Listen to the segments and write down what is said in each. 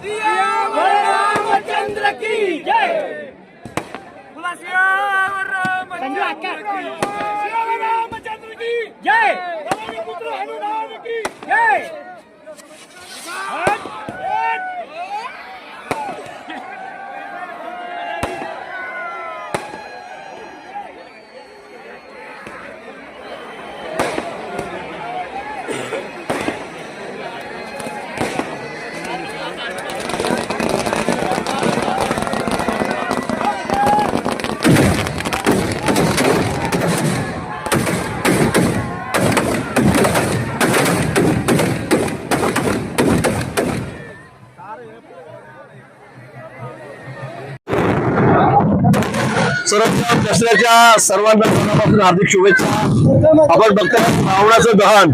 Siamo Ramachandra Chi! Siamo Ramachandra Chi! सर्वप्रथम दसऱ्याच्या सर्वांना मनापासून हार्दिक शुभेच्छा. आपण बघतोय रावणाचं दहन.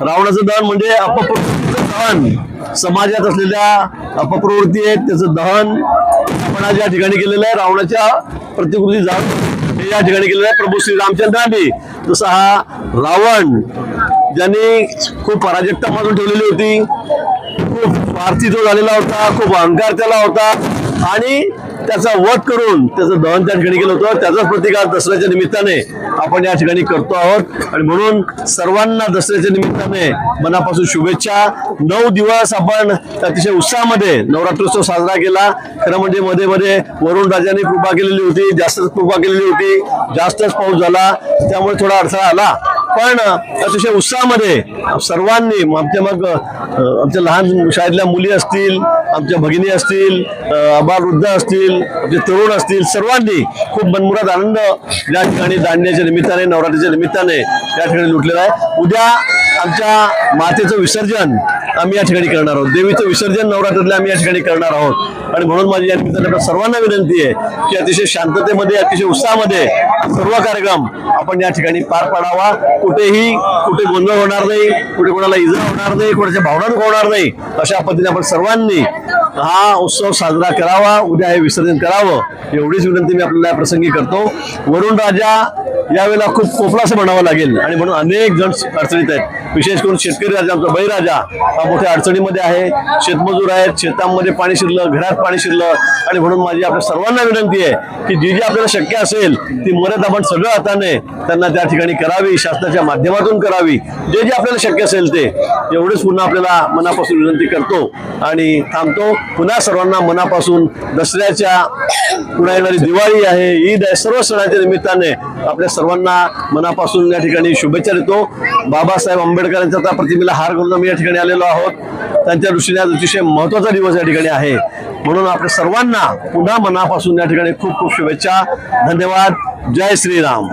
रावणाचं दहन म्हणजे अपप्रवृत्तीचं दहन. समाजात असलेल्या अपप्रवृत्ती आहेत त्याचं दहन आपण आज या ठिकाणी केलेलं आहे. रावणाच्या प्रतिकृती जाण हे या ठिकाणी केलेलं आहे. प्रभू श्री रामचंद्रांनी जसा हा रावण ज्यांनी खूप पराजकता मधून ठेवलेली होती खूप स्वार्थी जो झालेला होता खूप अहंकार त्याला होता आणि त्याचा वध करून त्याचं दहन त्या ठिकाणी केलं होतं. त्याचाच प्रतिकार दसऱ्याच्या निमित्ताने आपण या ठिकाणी करतो आहोत. आणि म्हणून सर्वांना दसऱ्याच्या निमित्ताने मनापासून शुभेच्छा. नऊ दिवस आपण अतिशय उत्साहामध्ये नवरात्रोत्सव साजरा केला. खरं म्हणजे मध्ये मध्ये वरुण राजाने कृपा केलेली होती जास्तच कृपा केलेली होती. जास्तच पाऊस झाला. त्यामुळे थोडा अडथळा आला. पण अतिशय उत्साहामध्ये सर्वांनी आमच्या मग आमच्या लहान शाळेतल्या मुली असतील आमच्या भगिनी असतील अं, असतील आमचे तरुण असतील सर्वांनी खूप मनमुरात आनंद या ठिकाणी दांडण्याच्या निमित्ताने नवरात्रीच्या निमित्ताने या ठिकाणी लुटलेला आहे. उद्या आमच्या मातेचं विसर्जन आम्ही या ठिकाणी करणार आहोत. देवीचं विसर्जन नवरात्रीतलं आम्ही या ठिकाणी करणार आहोत. आणि म्हणून माझी या निमित्ताने सर्वांना विनंती आहे की अतिशय शांततेमध्ये अतिशय उत्साहामध्ये सर्व कार्यक्रम आपण या ठिकाणी पार पाडावा. कुठेही कुठे गोंधळ होणार नाही कुठे कोणाला इजा होणार नाही कोणाच्या भावना होणार नाही अशा पद्धतीने आपण सर्वांनी हा उत्सव साजरा करावा उद्या हे विसर्जन करावं एवढीच विनंती मी आपल्याला या प्रसंगी करतो. वरुण राजा यावेळेला खूप कोपलासं म्हणावं लागेल आणि म्हणून अनेक जण अडचणीत आहेत. विशेष करून शेतकरी राजा आमचा बळीराजा हा मोठ्या अडचणीमध्ये आहे. शेतमजूर आहेत शेतांमध्ये पाणी शिरलं घरात पाणी शिरलं. आणि म्हणून माझी आपल्या सर्वांना विनंती आहे की जी जी आपल्याला शक्य असेल ती मदत आपण सगळं हाताने त्यांना त्या ठिकाणी करावी शासनाच्या माध्यमातून करावी. जे जे आपल्याला शक्य असेल ते. एवढंच पुन्हा आपल्याला मनापासून विनंती करतो आणि थांबतो. पुन्हा सर्वांना मनापासून दसऱ्याच्या पुन्हा येणारी दिवाळी आहे ईद आहे सर्व सणाच्या निमित्ताने आपल्या सर्वांना मनापासून या ठिकाणी शुभेच्छा देतो. बाबासाहेब आंबेडकरांच्या त्या प्रतिमेला हार घालून आम्ही या ठिकाणी आलेलो आहोत. त्यांच्या दृष्टीने आज अतिशय महत्त्वाचा दिवस या ठिकाणी आहे. म्हणून आपल्या सर्वांना पुन्हा मनापासून या ठिकाणी खूप खूप शुभेच्छा. धन्यवाद. जय श्रीराम.